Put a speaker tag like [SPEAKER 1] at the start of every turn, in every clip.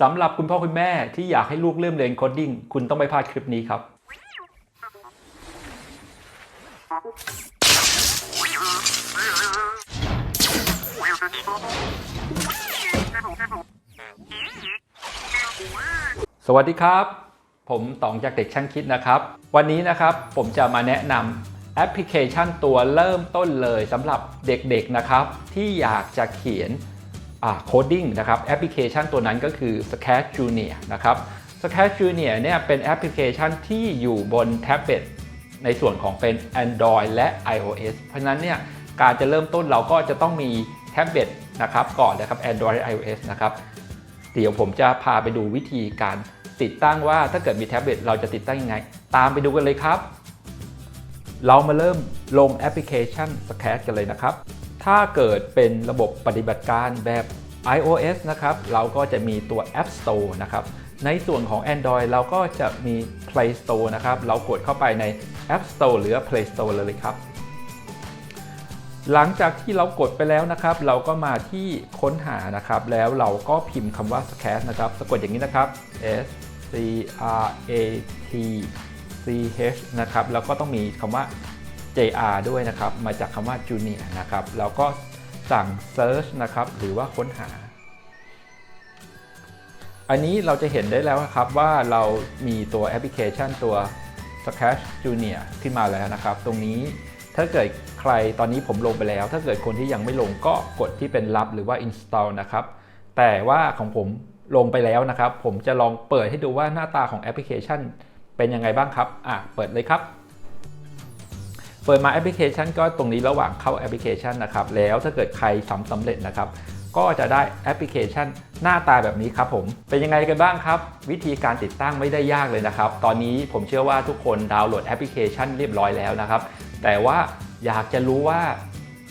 [SPEAKER 1] สำหรับคุณพ่อคุณแม่ที่อยากให้ลูกเริ่มเรียนโคดดิ้งคุณต้องไม่พลาดคลิปนี้ครับ สวัสดีครับ ผมต๋องจากเด็กช่างคิดนะครับ วันนี้นะครับผมจะมาแนะนำแอปพลิเคชันตัวเริ่มต้นเลยสำหรับเด็กๆนะครับ ที่อยากจะเขียน โคดดิ้งนะครับแอปพลิเคชันตัวนั้นก็คือ Sketch Junior นะครับ Sketch Junior เนี่ยเป็นแอปพลิเคชันที่อยู่บนแท็บเล็ตในส่วนของเป็น Android และ iOS เพราะนั้นเนี่ยการจะเริ่มต้นเราก็จะต้องมีแท็บเล็ตนะครับก่อนนะครับ Android และ iOS นะครับเดี๋ยวผมจะพาไปดูวิธีการติดตั้งว่าถ้าเกิดมีแท็บเล็ตเราจะติดตั้งยังไง ตามไปดูกันเลยครับ เรามาเริ่มลงแอปพลิเคชัน Sketch กันเลยนะครับ ถ้าเกิดเป็นระบบปฏิบัติการแบบ iOS นะครับ เราก็จะมีตัว App Store นะครับ ในส่วนของ Android เราก็จะมี Play Store นะครับ เรากดเข้าไปใน App Store หรือ Play Store เลยครับ หลังจากที่เรากดไปแล้วนะครับ เราก็มาที่ค้นหานะครับ แล้วเราก็พิมพ์คำว่า Sketch นะครับ สะกดอย่างนี้นะครับ S C R A T C H นะครับ แล้วก็ต้องมีคำว่า JR ด้วยนะครับ มาจากคำว่า Junior นะครับ แล้วก็สั่ง Search นะครับ หรือว่าค้นหา อันนี้เราจะเห็นได้แล้วครับว่าเรามีตัวแอปพลิเคชันตัว Sketch Junior ขึ้นมาแล้วนะครับ ตรงนี้ถ้าเกิดใครตอนนี้ผมลงไปแล้ว ถ้าเกิดคนที่ยังไม่ลงก็กดที่เป็นรับหรือว่า install นะครับ แต่ว่าของผมลงไปแล้วนะครับ ผมจะลองเปิดให้ดูว่าหน้าตาของแอปพลิเคชันเป็นยังไงบ้างครับ อะ เปิดเลยครับ เปิดมาแอปพลิเคชันก็ตรงนี้ระหว่างเข้าแอปพลิเคชันนะครับ แล้วถ้าเกิดใครทำสำเร็จนะครับก็จะได้แอปพลิเคชันหน้าตาแบบนี้ครับผม เป็นยังไงกันบ้างครับ วิธีการติดตั้งไม่ได้ยากเลยนะครับ ตอนนี้ผมเชื่อว่าทุกคนดาวน์โหลดแอปพลิเคชันเรียบร้อยแล้วนะครับ แต่ว่าอยากจะรู้ว่า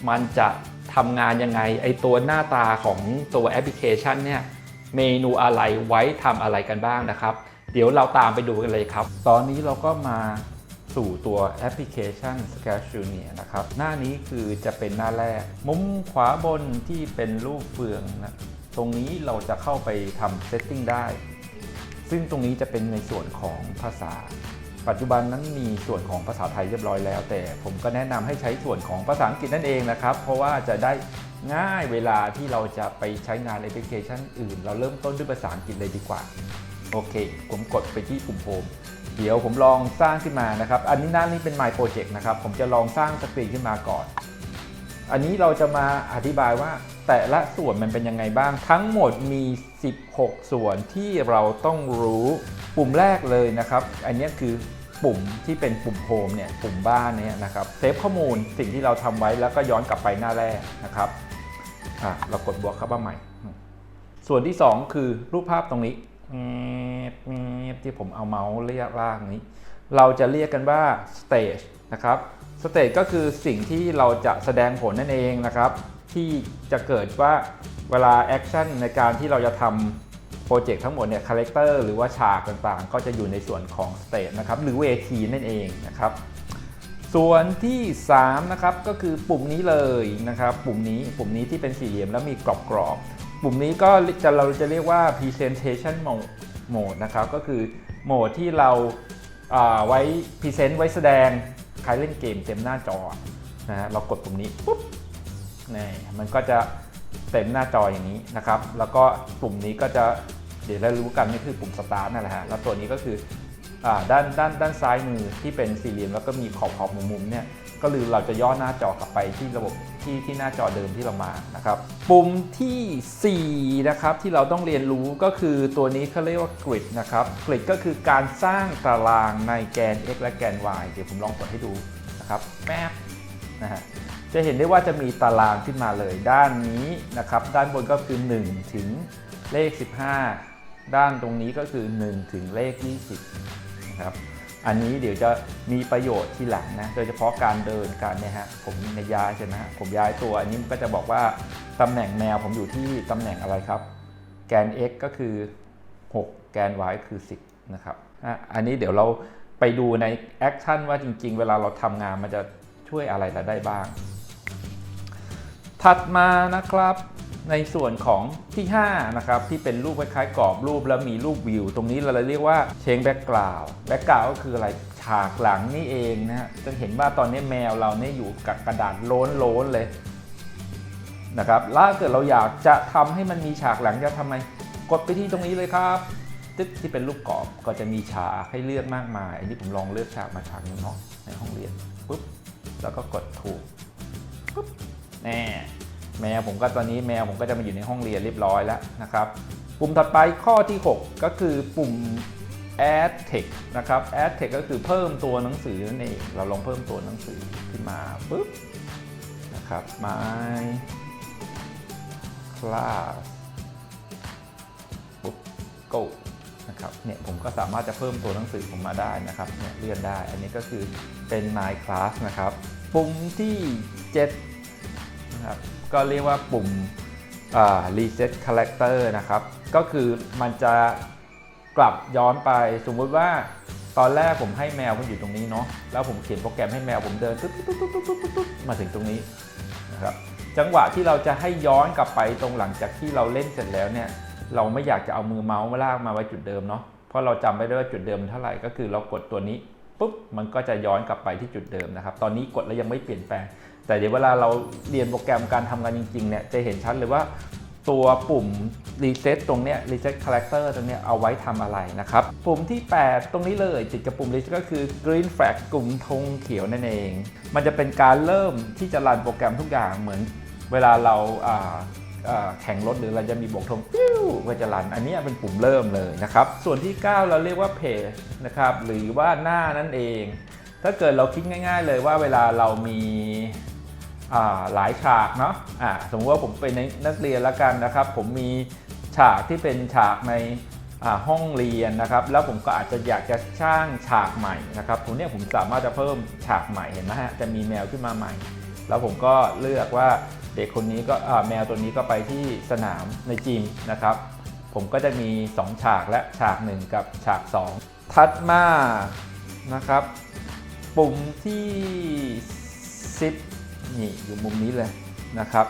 [SPEAKER 1] มันจะทำงานยังไง ไอตัวหน้าตาของตัวแอปพลิเคชันเนี่ยเมนูอะไรไว้ทำอะไรกันบ้างนะครับ เดี๋ยวเราตามไปดูกันเลยครับ ตอนนี้เราก็มา สู่ตัวแอปพลิเคชัน Sketch Junior นะครับ หน้านี้คือจะเป็นหน้าแรก มุมขวาบนที่เป็นรูปเฟืองนะ ตรงนี้เราจะเข้าไปทำ setting ได้ ซึ่งตรงนี้จะเป็นในส่วนของภาษา ปัจจุบันนั้นมีส่วนของภาษาไทยเรียบร้อยแล้ว แต่ผมก็แนะนำให้ใช้ส่วนของภาษาอังกฤษนั่นเองนะครับ เพราะว่าจะได้ง่ายเวลาที่เราจะไปใช้งานแอปพลิเคชันอื่น เราเริ่มต้นด้วยภาษาอังกฤษเลยดีกว่า โอเค ผมกดไปที่ปุ่มโฮม เดี๋ยวผมลองสร้างขึ้นมานะครับ อันนี้หน้านี้เป็น My Project นะครับ ผมจะลองสร้างสกรีนขึ้นมาก่อน อันนี้เราจะมาอธิบายว่าแต่ละส่วนมันเป็นยังไงบ้าง ทั้งหมดมี 16 ส่วนที่เราต้องรู้ ปุ่มแรกเลยนะครับ อันนี้คือปุ่มที่เป็นปุ่มโฮมเนี่ย ปุ่มบ้านเนี่ยนะครับเซฟข้อมูลสิ่งที่เราทำไว้แล้วก็ย้อนกลับไปหน้าแรกนะครับ อะเรากดบวกเข้ามาใหม่ ส่วนที่ 2 คือรูปภาพตรงนี้ ที่ผมเอาเมาส์เรียกล่างนี้ เราจะเรียกกันว่า stage นะครับ stage ก็คือสิ่งที่เราจะแสดงผลนั่นเองนะครับ ที่จะเกิดว่าเวลาแอคชั่นในการที่เราจะทำโปรเจกต์ทั้งหมดเนี่ยคาแรคเตอร์หรือว่าฉากต่างๆ ก็จะอยู่ในส่วนของ stage นะครับหรือเวทีนั่นเองนะครับ ส่วนที่ 3 นะครับ ก็คือปุ่มนี้เลยนะครับ ปุ่มนี้ปุ่มนี้ที่เป็นสี่เหลี่ยมแล้วมีกรอบๆ ปุ่มนี้ก็จะเราจะเรียกว่า presentation mode mode นะครับ ก็คือโหมดที่เราอ่าไว้ present ไว้แสดงใครเล่นเกมเต็มหน้าจอนะฮะเรากดปุ่มนี้ปุ๊บนี่มันก็จะเต็มหน้าจออย่างนี้นะครับ แล้วก็ปุ่มนี้ก็จะเดี๋ยวเรารู้กันนี่คือปุ่ม start นั่นแหละฮะแล้วตัวนี้ก็คืออด้านด้านด้านซ้ายมือที่เป็นสี่เหลี่ยมแล้วก็มีขอบขอบมุมมุมเนี่ย ก็คือเราจะย่อหน้าจอกลับไปที่ระบบที่ที่หน้าจอเดิมที่เรามานะครับปุ่มทีสี่ 4 นะครับที่เราต้องเรียนรู้ก็คือตัวนี้เขาเรียกว่ากริดนะครับกริดก็คือการสร้างตารางในแกน x และแกน y เดี๋ยวผมลองกดให้ดูนะครับแป๊บนะฮะจะเห็นได้ว่าจะมีตารางขึ้นมาเลย ด้านนี้นะครับ ด้านบนก็คือ 1 ถึงเลข 15 ด้านตรงนี้ก็คือ 1 ถึงเลข 20นะครับ อันนี้เดี๋ยวจะมีประโยชน์ที่หลังนะโดยเฉพาะการเดินการเนี่ยฮะผมในย้ายใช่ไหมฮะผมย้ายตัวอันนี้มันก็จะบอกว่าตำแหน่งแมวผมอยู่ที่ตำแหน่งอะไรครับ แกน x ก็คือ 6 แกน y คือ 10 นะครับอันนี้เดี๋ยวเราไปดูในแอคชั่นว่าจริง ๆ เวลาเราทำงานมันจะช่วยอะไรเราได้บ้าง ถัดมานะครับ ในส่วนของที่5นะครับที่เป็นรูปคล้ายๆกรอบรูปแล้วมีรูปวิว ตรงนี้เราเรียกว่าเชงแบ็กกราวด์แบ็กกราวด์ก็คืออะไรฉากหลังนี่เองนะฮะจะเห็นว่าตอนนี้แมวเราเนี่ยอยู่กับกระดาษโล้นๆเลยนะครับแล้วถ้าเกิดเราอยากจะทำให้มันมีฉากหลังจะทำไมกดไปที่ตรงนี้เลยครับตึ๊กที่เป็นรูปกรอบก็จะมีฉากให้เลือกมากมาย อันนี้ผมลองเลือกฉากมาฉากนึงเนาะในห้องเรียนปุ๊บแล้วก็กดถูก วผมก็ตอนนี้แมวผมก็จะมาอยู่ในห้องเรียนเรียบร้อยแล้วนะครับปุ่มถัดไปข้อที่ 6 ก็คือปุ่ม add text นะครับ add text ก็คือเพิ่มตัวหนังสือนั่นเอง เราลองเพิ่มตัวหนังสือขึ้นมาปุ๊บนะครับ my class ปุ๊บ go นะครับเนี่ยผมก็สามารถจะเพิ่มตัวหนังสือผมมาได้นะครับเนี่ยเลื่อนได้ อันนี้ก็คือเป็น my class นะครับ ปุ่มที่ 7 นะครับ ก็เรียกว่าปุ่ม reset character นะครับ ก็คือมันจะกลับย้อนไปสมมุติว่าตอนแรกผมให้แมวมันอยู่ตรงนี้เนาะแล้วผมเขียนโปรแกรมให้แมวผมเดินตุ๊ดตุ๊ดตุ๊ดตุ๊ดตุ๊ดตุ๊ดมาถึงตรงนี้นะครับจังหวะที่เราจะให้ย้อนกลับไปตรงหลังจากที่เราเล่นเสร็จแล้วเนี่ยเราไม่อยากจะเอามือเมาส์มาลากมาไว้จุดเดิมเนาะเพราะเราจำไม่ได้ว่าจุดเดิมเท่าไหร่ก็คือเรากดตัวนี้ปุ๊บมันก็จะย้อนกลับไปที่จุดเดิมนะครับ ตอนนี้กดแล้วยังไม่เปลี่ยนแปลง แต่เดี๋ยวเวลาเราเรียนโปรแกรมการทำงานจริงๆเนี่ยจะเห็นชัดเลยว่าตัวปุ่ม reset ตตรงเนี้ย reset character ตรงเนี้ยเอาไว้ทำอะไรนะครับ ปุ่มที่ 8 ตรงนี้เลยติดกับปุ่ม reset ก็คือ green flag กลุ่มธงเขียวนั่นเอง มันจะเป็นการเริ่มที่จะรันโปรแกรมทุกอย่างเหมือนเวลาเราแข่งรถหรือเราจะมีโบกธงปิ้วก็จะรัน อันนี้เป็นปุ่มเริ่มเลยนะครับ ส่วนที่ 9 เราเรียกว่า page นะครับหรือว่าหน้านั่นเอง ถ้าเกิดเราคิดง่าย ๆ เลยว่าเวลาเรามี หลายฉากเนาะอ่าสมมติว่าผมเป็นนักเรียนล้วกันนะครับ ผมมีฉากที่เป็นฉากในห้องเรียนนะครับ แล้วผมก็อาจจะอยากจะสร้างฉากใหม่นะครับตรงนี้ผมสามารถจะเพิ่มฉากใหม่เห็นไหมฮะจะมีแมวขึ้นมาใหม่ แล้วผมก็เลือกว่าเด็กคนนี้ก็แมวตัวนี้ก็ไปที่สนามในจิมนะครับ ผมก็จะมี 2 ฉากและฉาก 1 กับฉาก2ถัดมานะครับ ปุ่มที่ 10 นี่อยู่มุมนี้เลยนะครับ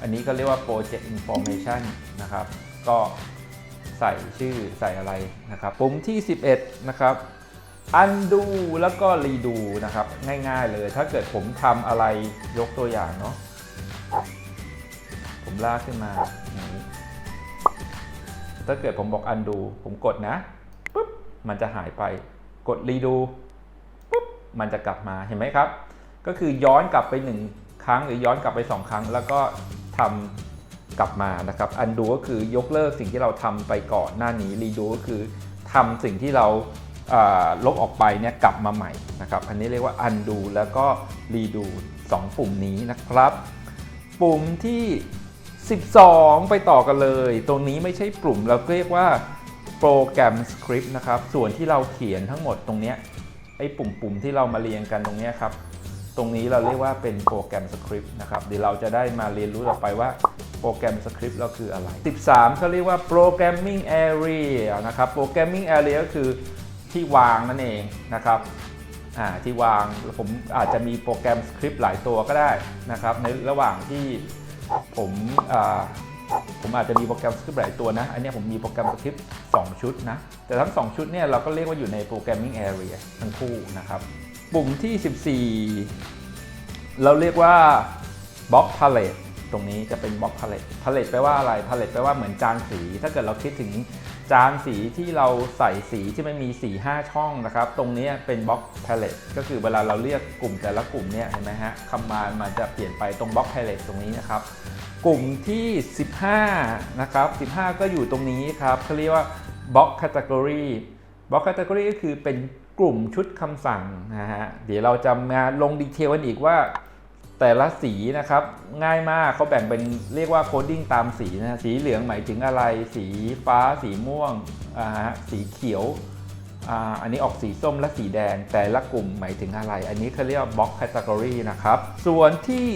[SPEAKER 1] อันนี้ก็เรียกว่า Project Information นะครับ ก็ใส่ชื่อใส่อะไรนะครับ ปุ่มที่ 11 นะครับ undo แล้วก็ redo นะครับ ง่ายๆเลย ถ้าเกิดผมทำอะไรยกตัวอย่างเนาะ ผมลากขึ้นมา ถ้าเกิดผมบอก undo ผมกดนะ ปุ๊บ มันจะหายไป กด redo ปุ๊บ มันจะกลับมา เห็นไหมครับ ก็คือย้อนกลับไป 1 ครั้งหรือย้อนกลับไป 2 ครั้ง แล้วก็ทำกลับมานะครับ undo ก็คือยกเลิกสิ่งที่เราทำไปก่อนหน้านี้ redo ก็คือทำสิ่งที่เราลบออกไปเนี่ยกลับมาใหม่นะครับอันนี้เรียกว่า undo แล้วก็ redo 2 ปุ่มนี้นะครับ ปุ่มที่ 12 ไปต่อกันเลย ตรงนี้ไม่ใช่ปุ่มเราเรียกว่าโปรแกรมสคริปต์นะครับส่วนที่เราเขียนทั้งหมดตรงนี้ไอ้ปุ่มๆที่เรามาเรียงกันตรงนี้ครับ ตรงนี้เราเรียกว่าเป็นโปรแกรมสคริปต์นะครับ เดี๋ยวเราจะได้มาเรียนรู้ต่อไปว่าโปรแกรมสคริปต์เราคืออะไร 13เขาเรียกว่า programming area นะครับ programming area ก็คือที่วางนั่นเองนะครับอ่าที่วางผมอาจจะมีโปรแกรมสคริปต์หลายตัวก็ได้นะครับ ในระหว่างที่ผมอ่าผมอาจจะมีโปรแกรมสคริปต์หลายตัวนะ อันนี้ผมมีโปรแกรมสคริปต์2ชุดนะ แต่ทั้ง 2 ชุดเนี่ยเราก็เรียกว่าอยู่ใน programming area ทั้งคู่นะครับ ปุ่มที่ 14 เราเรียกว่า block palette ตรงนี้จะเป็น block palette palette แปลว่าอะไร palette แปลว่าเหมือนจานสี ถ้าเกิดเราคิดถึงจานสีที่เราใส่สีที่มันมี4-5ช่องนะครับ ตรงนี้เป็น block palette ก็คือเวลาเราเรียกกลุ่มแต่ละกลุ่มเนี่ยเห็นไหมฮะคำมานมันจะเปลี่ยนไปตรง block palette ตรงนี้นะครับ กลุ่มที่ 15 นะครับ 15 ก็อยู่ตรงนี้ครับเขาเรียกว่า block category block category ก็คือเป็น กลุ่มชุดคำสั่งนะฮะเดี๋ยวเราจะมาลงดีเทลกันอีกว่า แต่ละสีนะครับง่ายมากเขาแบ่งเป็นเรียกว่าโคดดิ้งตามสีนะสีเหลืองหมายถึงอะไร สีฟ้าสีม่วงอ่าฮะสีเขียวอ่าอันนี้ออกสีส้มและสีแดงแต่ละกลุ่มหมายถึงอะไร อันนี้เขาเรียกว่า box category นะครับ ส่วนที่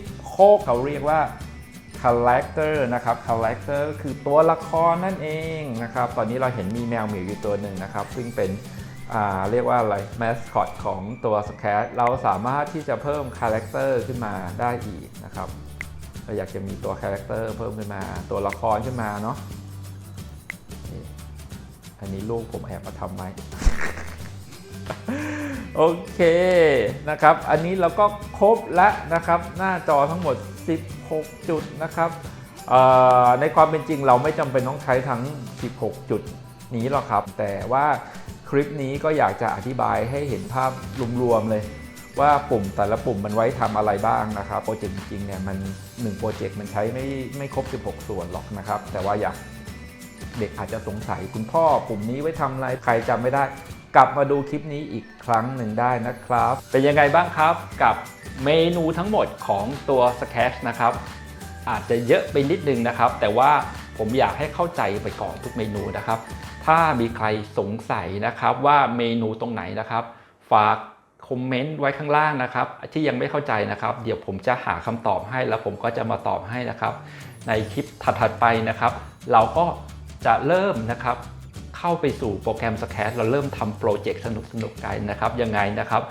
[SPEAKER 1] 16เขาเรียกว่า character นะครับ character คือตัวละครนั่นเองนะครับ ตอนนี้เราเห็นมีแมวเหมียวอยู่ตัวหนึ่งนะครับ ซึ่งเป็น เรียกว่าอะไร mascot ของตัว Scat เราสามารถที่จะเพิ่ม character ขึ้นมาได้อีกนะครับเราอยากจะมีตัวคาแรคเตอร์เพิ่มขึ้นมาตัวละครขึ้นมาเนาะอันนี้ลูกผมแอบมาทำไว้โอเคนะครับ อันนี้เราก็ครบแล้วนะครับ หน้าจอทั้งหมด 16 จุดนะครับในความเป็นจริงเราไม่จำเป็นต้องใช้ทั้ง 16 จุดนี้หรอกครับ แต่ว่า คลิปนี้ก็อยากจะอธิบายให้เห็นภาพรวมๆเลย ว่าปุ่มแต่ละปุ่มมันไว้ทำอะไรบ้างนะครับโปรเจกต์จริงๆเนี่ยมัน1โปรเจกต์มันใช้ไม่ไม่ครบ 16 ส่วนหรอกนะครับ แต่ว่าอยากเด็กอาจจะสงสัยคุณพ่อปุ่มนี้ไว้ทำอะไรใครจำไม่ได้ กลับมาดูคลิปนี้อีกครั้งหนึ่งได้นะครับ เป็นยังไงบ้างครับกับเมนูทั้งหมดของตัว Sketch นะครับ อาจจะเยอะไปนิดนึงนะครับ แต่ว่า ผมอยากให้เข้าใจไปก่อนทุกเมนูนะครับ ถ้ามีใครสงสัยนะครับว่าเมนูตรงไหนนะครับ ฝากคอมเมนต์ไว้ข้างล่างนะครับ ที่ยังไม่เข้าใจนะครับ เดี๋ยวผมจะหาคำตอบให้ แล้วผมก็จะมาตอบให้นะครับ ในคลิปถัดๆไปนะครับ เราก็จะเริ่มนะครับเข้าไปสู่โปรแกรม Sketch เราเริ่มทำโปรเจกต์สนุกๆกันนะครับยังไงนะครับ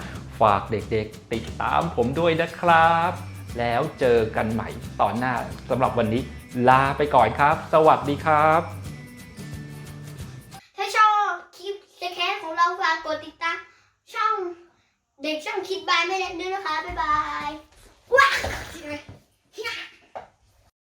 [SPEAKER 1] ฝากเด็กๆติดตามผมด้วยนะครับ แล้วเจอกันใหม่ตอนหน้าสำหรับวันนี้ ลาไปก่อนครับ สวัสดีครับ
[SPEAKER 2] ถ้าชอบคลิปสแคสของเราฝากกดติดตามช่องเด็กช่างคิดบายไม่เล่นด้วยนะคะ บ๊ายบายว้า